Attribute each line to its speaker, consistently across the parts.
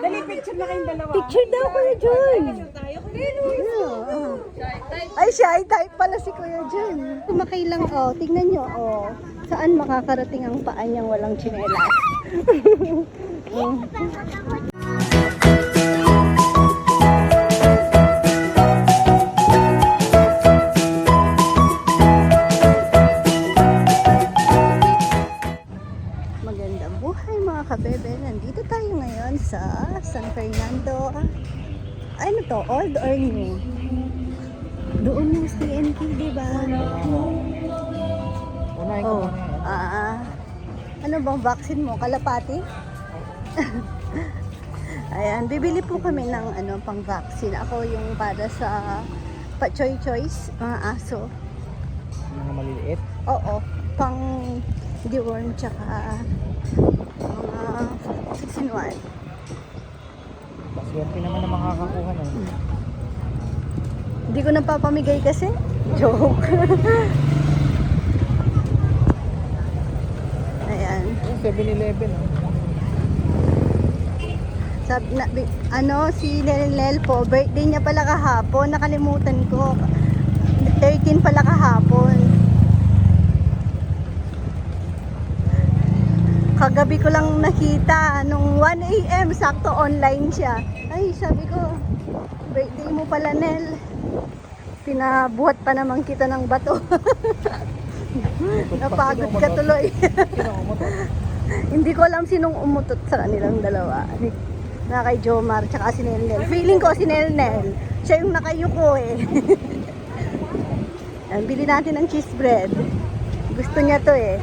Speaker 1: Dali, picture na kayong dalawa.
Speaker 2: Picture daw, Kuya John.
Speaker 1: tayo.
Speaker 2: Ay, shy type pala si Kuya John. Kumakay lang, oh. Tingnan nyo, oh. Saan makakarating ang paa niyang walang tsinelas? Old or new? Doon yung CNK, di ba?
Speaker 1: Unahin
Speaker 2: Oh, ah, ano bang vaccine mo? Kalapati? Ayan, bibili po kami ng ano pang vaccine. Ako yung para sa pa choy choice, mga aso.
Speaker 1: Mga maliliit.
Speaker 2: Oo, pang deworm tsaka mga 6 in 1.
Speaker 1: Swerte naman na makakakuha na.
Speaker 2: Hindi ko napapamigay kasi. Joke. Ayan.
Speaker 1: Yung 7-Eleven ah.
Speaker 2: Sab na, ano, si Lelel po, birthday niya pala kahapon, nakalimutan ko. 13 pala kahapon. Kagabi ko lang nakita, nung 1 a.m. sakto online siya. Ay, sabi ko, birthday mo pala, Nel. Pinabuhat pa naman kita ng bato. Napagod ka tuloy. Hindi ko alam sinong umutot sa kanilang dalawa. Na kay Jomar, tsaka si Nelnel. Feeling ko si Nelnel. Siya yung nakayuko eh. Bili natin ng cheese bread. Gusto niya to eh.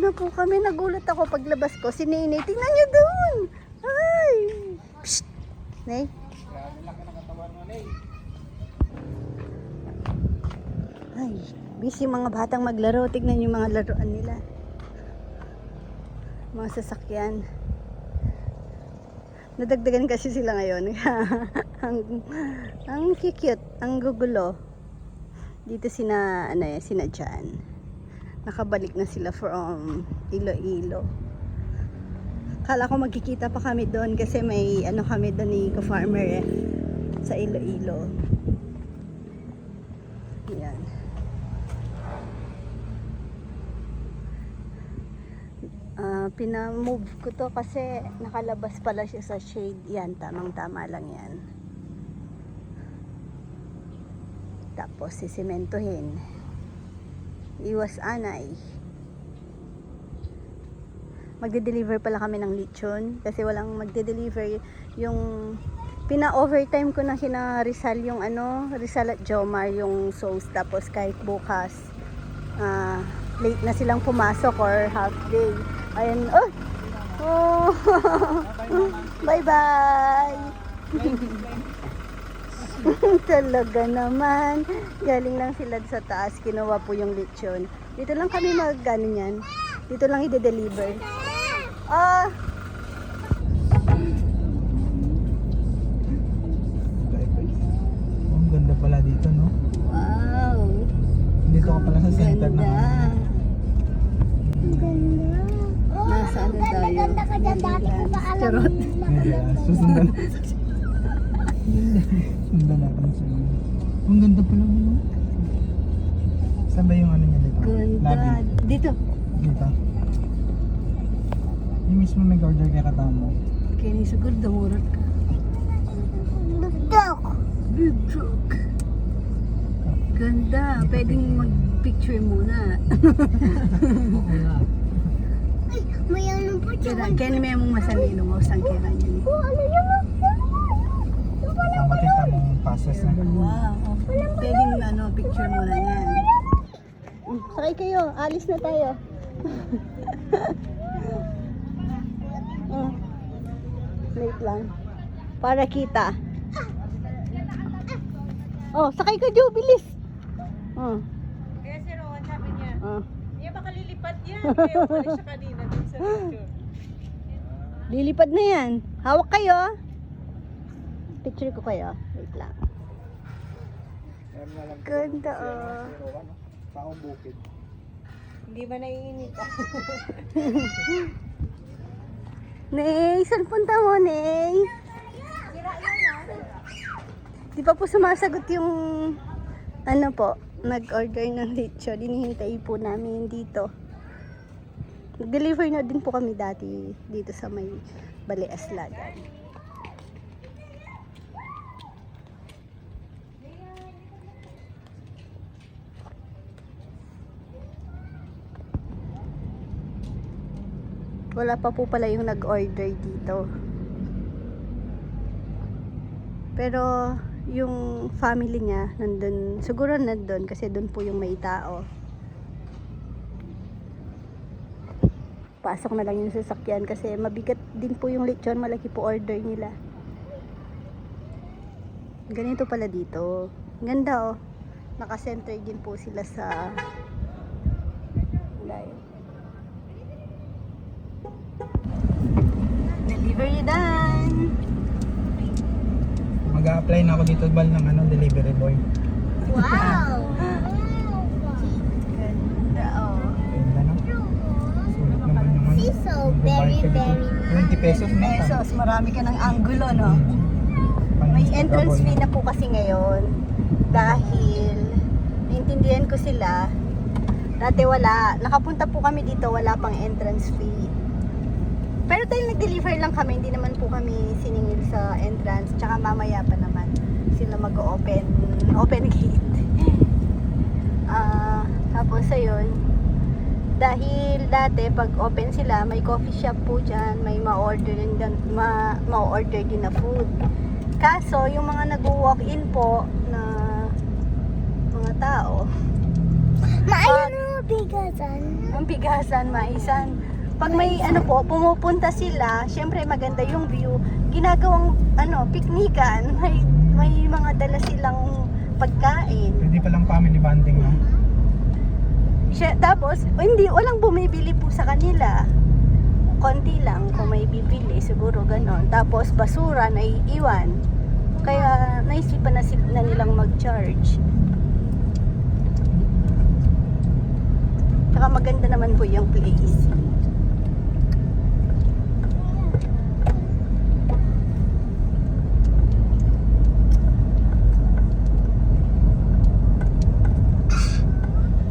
Speaker 2: Nandito na po kami. Nagulat ako paglabas ko. Si Nene, tingnan niyo doon. Ay! Psst! Nay? Ay, busy mga batang maglaro. Tignan yung mga laruan nila. Mga sasakyan. Nadagdagan kasi sila ngayon. ang, ang cute, ang gugulo. Dito sina, ano eh, sina Jan nakabalik na sila from Iloilo. Kala ko magkikita pa kami doon kasi may ano kami doon ni ka-farmer eh, sa Iloilo. Yan. Ah, pinamove ko to kasi nakalabas pala siya sa shade. Yan, tamang-tama lang yan. Tapos sisimentohin iwas anay. Magde-deliver pala kami ng lechon kasi walang magde-deliver yung pina-overtime ko na kina Rizal yung ano, Rizal at Jomar yung sauce tapos kahit bukas ah, late na silang pumasok or half day. Ayan, oh! oh. Bye-bye! Talaga naman. Galing lang sila sa taas. Kinuha po yung lechon. Dito lang kami mag ano yan. Dito lang i-deliver. Ah,
Speaker 1: Oh, ang ganda pala dito, no?
Speaker 2: wow.
Speaker 1: Dito ka pala sa center
Speaker 2: Ganda.
Speaker 1: ng...
Speaker 2: Ang ganda. Nasa ano tayo?
Speaker 3: Ganda ka dyan, dati ko pa alam.
Speaker 2: Charot.
Speaker 1: Ah. Susundan. Sundan natin sa Ang ganda pala mo, no? Saan ba yung ano niya dito?
Speaker 2: Ganda. Dito.
Speaker 1: Dito. Yung mismo nag-order kay katamo.
Speaker 2: Kaya ni siguro damurat ka.
Speaker 3: Dok!
Speaker 2: Big joke. Ganda. Pwedeng mag-picture muna.
Speaker 1: Oo nga.
Speaker 3: Ay, may ano po siya.
Speaker 2: Kaya, kaya may mong masanino mo sang kaya niya.
Speaker 3: Oh, ano yun?
Speaker 1: Passes na.
Speaker 2: Wow. Pwedeng ano, picture muna yan. Sakay kayo. Alis na tayo. Wait lang. Para kita. Oh, sakay ka, Jo. Bilis. Oh.
Speaker 4: Kaya si Rowan sabi niya,
Speaker 2: Oh.
Speaker 4: Hindi baka lilipat yan. Kaya umalis siya kanina dun sa picture.
Speaker 2: Lilipad na yan. Hawak kayo. Picture ko kayo. Wait lang. Ganda, oh.
Speaker 1: Ano, taong bukid.
Speaker 4: Hindi ba naiinit?
Speaker 2: Ney, saan punta mo, Ney? Di pa po sumasagot yung ano po, nag-order ng lechon. Hinihintay po namin dito. Nag-deliver na din po kami dati dito sa may Bali Wala pa po pala yung nag-order dito. Pero yung family niya nandun, siguro nandun kasi doon po yung may tao. Pasok na lang yung sasakyan kasi mabigat din po yung lechon, malaki po order nila. Ganito pala dito. Ganda oh. Naka-center din po sila sa Delivery done!
Speaker 1: Mag-a-apply na ako dito bal ng ano, delivery boy.
Speaker 3: Wow!
Speaker 2: Ganda oh.
Speaker 1: Ganda no? Sulit naman yung ano.
Speaker 3: So very, very
Speaker 1: 20 pesos na.
Speaker 2: Pesos, marami ka ng angulo, no? May entrance fee na po kasi ngayon dahil naintindihan ko sila dati wala, nakapunta po kami dito wala pang entrance fee pero dahil nag-deliver lang kami hindi naman po kami siningil sa entrance tsaka mamaya pa naman sila mag-open open gate ah tapos ayun dahil dati pag open sila may coffee shop po dyan may ma-order din, ma, ma-order din na food Kaso, yung mga nag-walk-in po na mga tao,
Speaker 3: Maayon na bigasan.
Speaker 2: ang bigasan, maisan. Pag may ano po, pumupunta sila, syempre maganda yung view, ginagawang ano, piknikan, may, may mga dala silang pagkain.
Speaker 1: Pwede palang family bonding no?
Speaker 2: Siya, tapos, hindi, walang bumibili po sa kanila. Konti lang kung may bibili, siguro ganon. Tapos, basura na iiwan. Kaya, naisipan na, na nilang mag-charge. Tsaka maganda naman po yung place.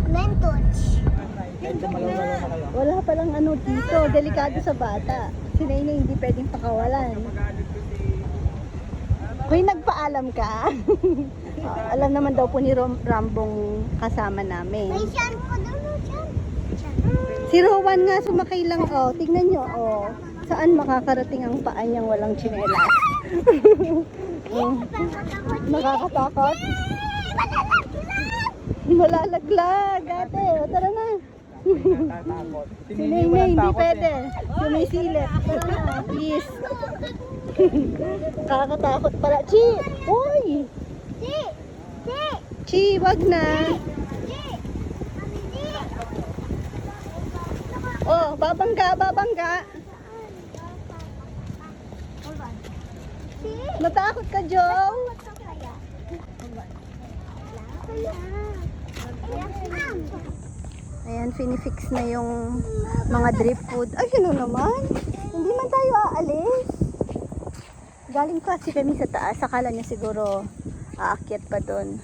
Speaker 3: Mentos.
Speaker 1: Medyo malaw-malaw na kayo.
Speaker 2: Wala palang ano dito, delikado sa bata. Si Nainay hindi pwedeng pakawalan. Hoy, nagpaalam ka. Ah, alam naman daw po ni Rom- Rambong kasama namin.
Speaker 3: May ko doon, siyan.
Speaker 2: Si Rowan nga sumakay lang, oh. Tignan nyo, oh. Saan makakarating ang paa niyang walang tsinelas? oh. Nakakatakot. Malalaglag, ate. O, tara na. Si
Speaker 1: ng
Speaker 2: hindi pwede.
Speaker 1: eh.
Speaker 2: Sumisilip. Please. Nakakatakot pala. Chi! Uy!
Speaker 3: Si! Si!
Speaker 2: Chi, wag na. Oh, babangga, babangga.
Speaker 3: Si!
Speaker 2: Natakot ka, Joe?
Speaker 3: Kaya.
Speaker 2: Ayan, finifix na yung mga drip food. Ay, sino naman? Hindi man tayo aalis. Galing kasi kami sa taas. Akala niya siguro aakyat pa doon.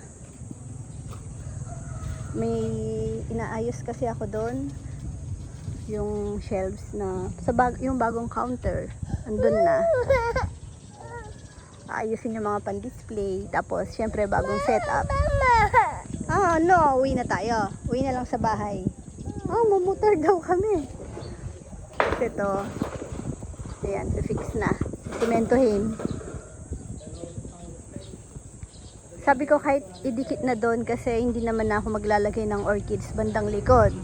Speaker 2: May inaayos kasi ako doon. Yung shelves na, sa bag, yung bagong counter. Andun na. Aayusin yung mga pan-display. Tapos, syempre, bagong setup. Ah, no. Uwi na tayo. Uwi na lang sa bahay. Ah, mamotor daw kami. Kasi ito. Ayan, fix na. Simentohin. Sabi ko kahit idikit na doon kasi hindi naman na ako maglalagay ng orchids bandang likod.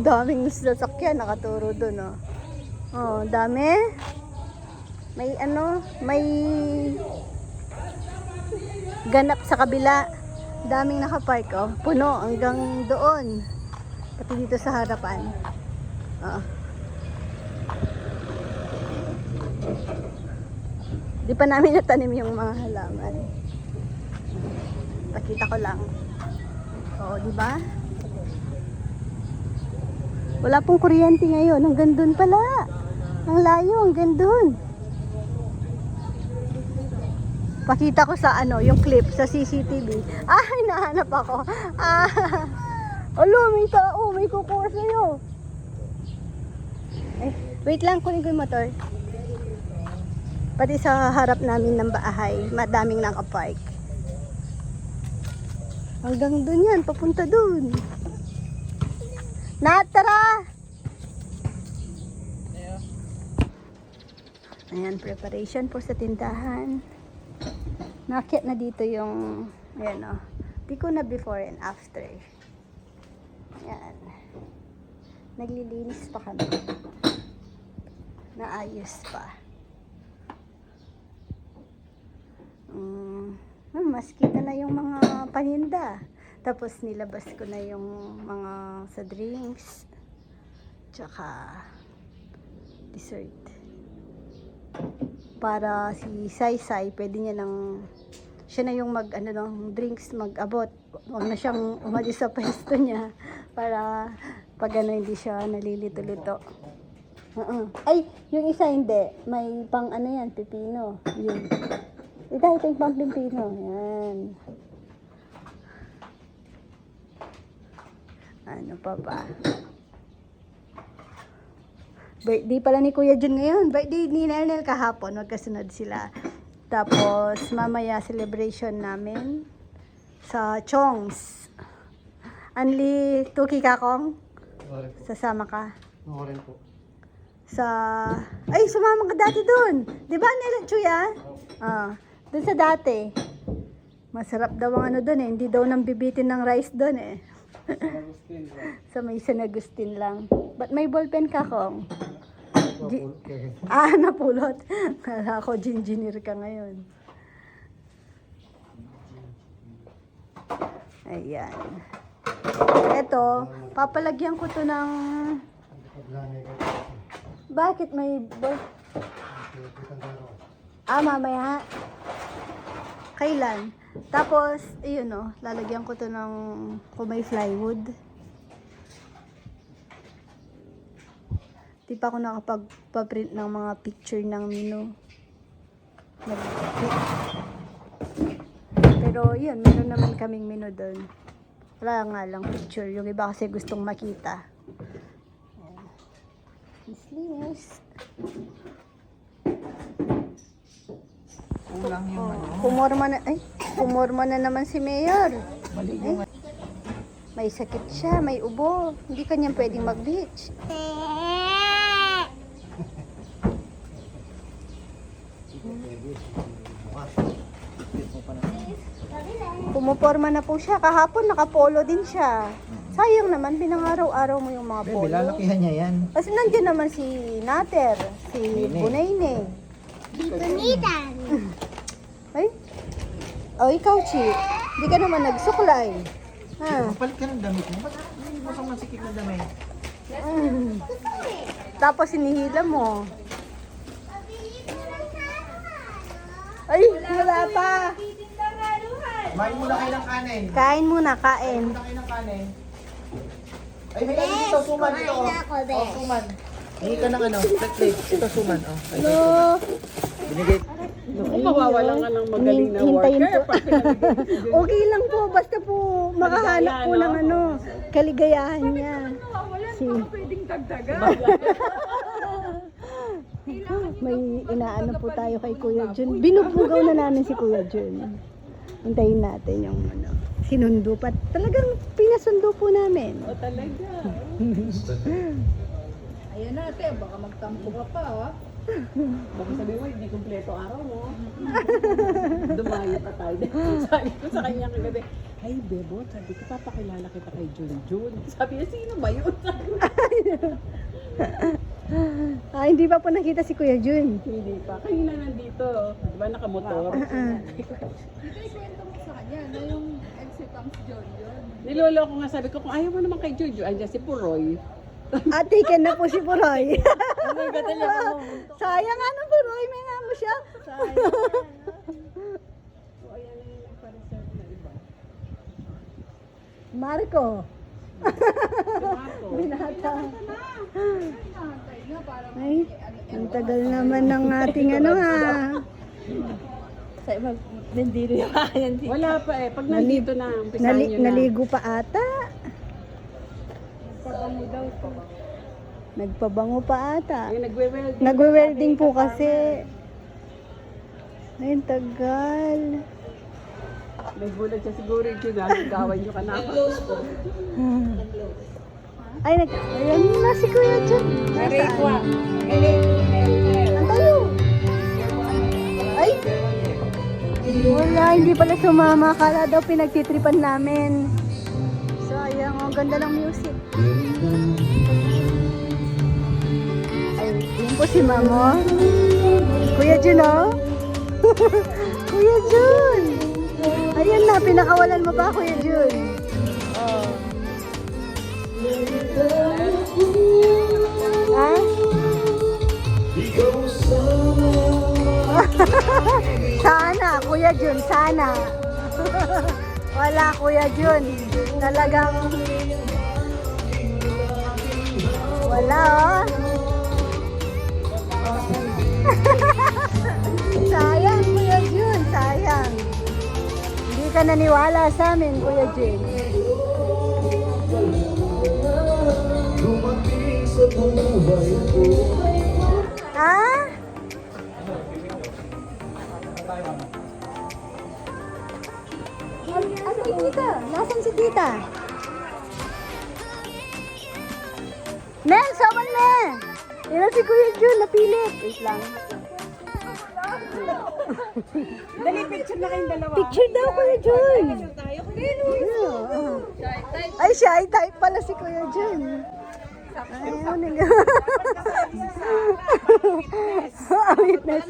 Speaker 2: daming sasakyan nakaturo doon, oh. Oh, dami. May ano, may ganap sa kabila. Daming nakapark, oh. Puno hanggang doon. Pati dito sa harapan. Oh. Di pa namin natanim yung mga halaman. Pakita ko lang. Oo, di ba? Wala pong kuryente ngayon. Hanggang doon pala. Ang layo, hanggang doon. Pakita ko sa ano, yung clip sa CCTV. Ah, hinahanap ako. Ah, alo, may tao, may kukuha sa'yo. Eh, wait lang, kunin ko yung motor. Pati sa harap namin ng bahay, madaming nakapark. Hanggang doon yan, papunta doon. Natara! Ayan, preparation po sa tindahan. Nakit na dito yung, ayan o. Di ko na before and after. Ayan. Naglilinis pa kami. Naayos pa. Hmm, mas kita na yung mga paninda. Tapos nilabas ko na yung mga sa drinks. Tsaka dessert. Para si Sai Sai, pwede niya nang siya na yung mag ano ng drinks mag-abot. Huwag na siyang umalis sa pwesto niya para pag ano hindi siya nalilito-lito. Oo. Ay, yung isa hindi. May pang ano yan, pipino. Yun. Ito, ito yung pang pipino. Yan. Ano pa ba? Birthday pala ni Kuya Jun ngayon. Birthday ni Nernel kahapon. Magkasunod sila. Tapos, mamaya celebration namin sa Chongs. Anli, Tuki
Speaker 1: po.
Speaker 2: sasama ka.
Speaker 1: Okay po.
Speaker 2: Sa, ay, sumama ka dati dun. Di ba, Nela Chuya? Ah, dun sa dati. Masarap daw ang ano dun eh. Hindi daw nang bibitin ng rice dun eh. sa may San Agustin lang. Ba't may ballpen ka, Kong? Gi-. Ah, napulot. Kala ko, engineer ka ngayon. Ayan. Ito, papalagyan ko to ng... Bakit may... Ah, mamaya. Kailan? Tapos, ayun o, lalagyan ko to ng... Kung may plywood. Di pa ako nakapag-print ng mga picture ng menu. Pero yun, meron naman kaming menu doon. Wala nga lang picture. Yung iba kasi gustong makita. Slingers.
Speaker 1: Kulang yung ano.
Speaker 2: Pumorma na, ay, pumorma na naman si Mayor.
Speaker 1: Mali yung
Speaker 2: May sakit siya, may ubo. Hindi kanya pwedeng mag-beach. Pumuporma na po siya. Kahapon nakapolo din siya. Sayang naman, pinangaraw-araw mo yung mga
Speaker 1: Bebe,
Speaker 2: polo.
Speaker 1: lalakihan niya yan.
Speaker 2: Kasi nandiyan naman si Nater, si
Speaker 1: Nene.
Speaker 2: Bunayne.
Speaker 3: Bunitan.
Speaker 2: Ay? O, ikaw, Chi. Hindi ka naman nagsuklay. Ha?
Speaker 1: Magpalit ka ng damit mo. Ba't hindi mo sa masikip na damit?
Speaker 2: Mm. Tapos hinihila mo. Ay, wala pa.
Speaker 1: Kumain muna kayo ng kanin.
Speaker 2: Kain muna, kain.
Speaker 1: Muna kayo ng kanin. Ay, may ano dito, suman dito.
Speaker 3: kumain
Speaker 1: Oh,
Speaker 3: ako,
Speaker 1: oh suman. Hingi ka ng ano, plate plate. Ito suman. Oh, ay,
Speaker 2: No.
Speaker 1: binigay.
Speaker 4: Mawawalan ka ng magaling na
Speaker 2: Hintayin
Speaker 4: worker.
Speaker 2: po. okay lang po, basta po makahanap po ng ano, kaligayahan niya. Si,
Speaker 4: Pwedeng dagdagan.
Speaker 2: may inaano po tayo kay Kuya Jun. Binubugaw na namin si Kuya Jun. Hintayin natin yung ano, sinundo pa. Talagang pinasundo po namin.
Speaker 4: O talaga. Ayan natin, baka magtampo ka pa. ah.
Speaker 5: Baka sabi mo, hindi kumpleto araw mo. Dumayo pa tayo. sabi ko sa kanya kagabi, ay Bebo, sabi ko, papakilala kita kay Jun Jun. Sabi niya, sino ba yun?
Speaker 2: Ah, hindi pa po nakita si Kuya Jun.
Speaker 5: hindi pa. Kanina nandito. Di ba nakamotor? Nilolo ko nga sabi ko, kung ayaw mo naman kay Jojo, andyan si Puroy.
Speaker 2: At taken na po si Puroy.
Speaker 5: Ano yung gata niya po?
Speaker 2: Sayang ano Puroy, may nga mo siya.
Speaker 5: So, ayan na yung nagpa-reserve na iba.
Speaker 2: Marco.
Speaker 5: Si Marco.
Speaker 2: Binata. Ay, ang tagal naman ng ating ano ha.
Speaker 5: Wala pa eh. Pag nandito na, umpisahan
Speaker 2: Nali,
Speaker 5: nyo na.
Speaker 2: naligo pa ata. Nagpabango pa ata.
Speaker 5: Ay, nagwe-welding.
Speaker 2: Nagwe-welding po kasi. Ay, ang tagal.
Speaker 5: May bulag siya siguro yun. Nagawan nyo ka na.
Speaker 2: Ay, nag... Ayan na si Kuya John. Nasaan? Ang tayo. Ay! Wala, hindi pala sumama. Kala daw pinagtitripan namin. Sayang, ang ganda ng music. Ay, yun po si Mamo. Kuya Jun, oh. Kuya Jun. Ayan na, pinakawalan mo pa, Kuya Jun. Kuya Jun, sana. Wala, Kuya Jun. Talagang... Wala, oh. sayang, Kuya Jun, sayang. Hindi ka naniwala sa amin, Kuya Jun. Ha? Tita? Men, saman men! Yan si Kuya Jun, napilit. Wait lang.
Speaker 5: Dali, picture na kayong dalawa.
Speaker 2: Picture daw, Kuya Jun. Ay, shy type pala si Kuya Jun. Ay, ano nga. Ah, witness.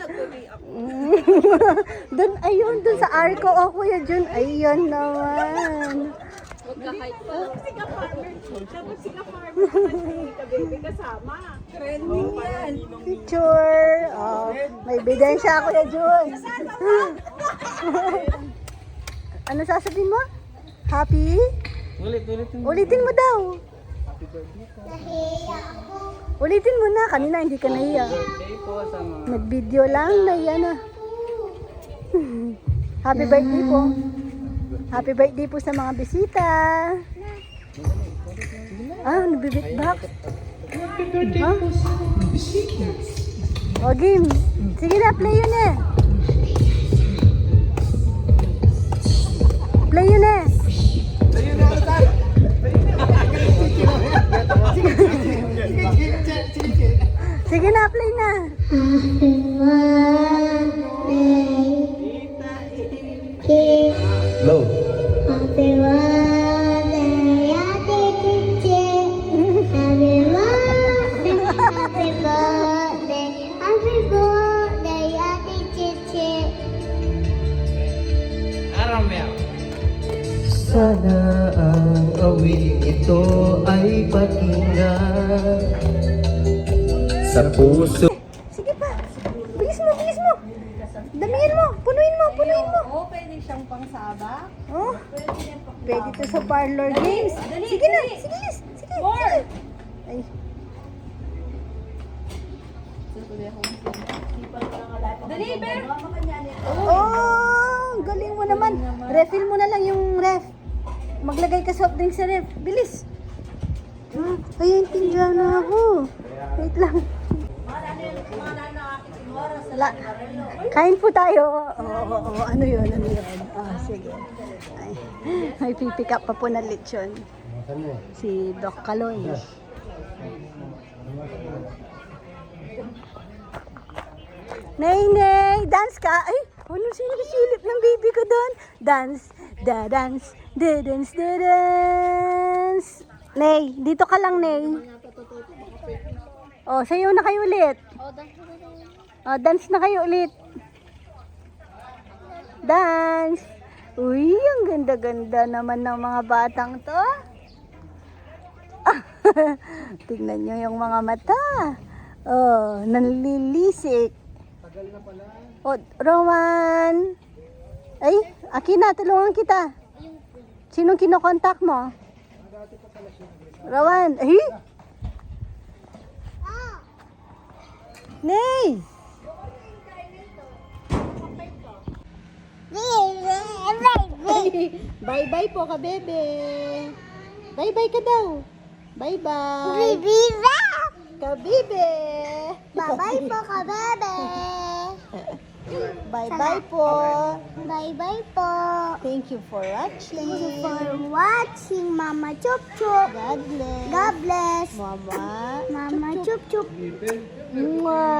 Speaker 2: Doon, ayun, doon sa arko, oh, Kuya Jun. Ayun naman.
Speaker 5: Tapos si ka-farmer. Tapos si ka-farmer. Tapos si baby kasama. Trending yan.
Speaker 2: Picture. Oh, may ebidensya, Kuya Jun. ano sasabihin mo? Happy?
Speaker 1: Ulit, ulit.
Speaker 2: Ulitin mo daw. Ulitin mo na. Kanina hindi ka nahiya.
Speaker 1: Birthday.
Speaker 2: Nag-video lang, nahiya na. Happy birthday po. Happy birthday po sa mga bisita. Ah, nabibit back. Ha? O, game. Sige na, play yun eh. Play yun eh. Sige na, play na.
Speaker 1: Low.
Speaker 2: Pwede to sa parlor games. Sige na, sige, sige. sige. Ay.
Speaker 4: Dali, Ber!
Speaker 2: Oh, galing mo naman. Refill mo na lang yung ref. Maglagay ka soft drink sa ref. Bilis. Ah, ayun, tingnan na ako. Wait lang. La, kain po tayo. Oo, oo, oo. ano yun, ano yun. Ah, sige. Ay, may pipick up pa po na lechon. Si Doc Kaloy. Nay, nay, dance ka. Ay, ano sinisilip ng baby ko doon? Dance, da dance, da dance, da dance. Nay, dito ka lang, Nay. Oh, sayo na kayo ulit. Oh, dance na kayo ulit. Dance. Uy, ang ganda-ganda naman ng mga batang to. Tingnan nyo yung mga mata. Oh, nanlilisik.
Speaker 1: Tagal na pala.
Speaker 2: Oh, Roman. Ay, Akina, tulungan kita. Sinong kinokontak mo? Rowan. Ay! Nay! Bye-bye po ka, bebe. Bye-bye ka daw. Bye-bye.
Speaker 3: Viva!
Speaker 2: Ka, bebe.
Speaker 3: Bye-bye po ka, bebe.
Speaker 2: Bye-bye po.
Speaker 3: Bye-bye po.
Speaker 2: Thank you for watching.
Speaker 3: Thank you for watching Mama Chup Chup.
Speaker 2: God bless.
Speaker 3: God bless.
Speaker 2: Mama.
Speaker 3: Mama Chup Chup.
Speaker 2: Mwah.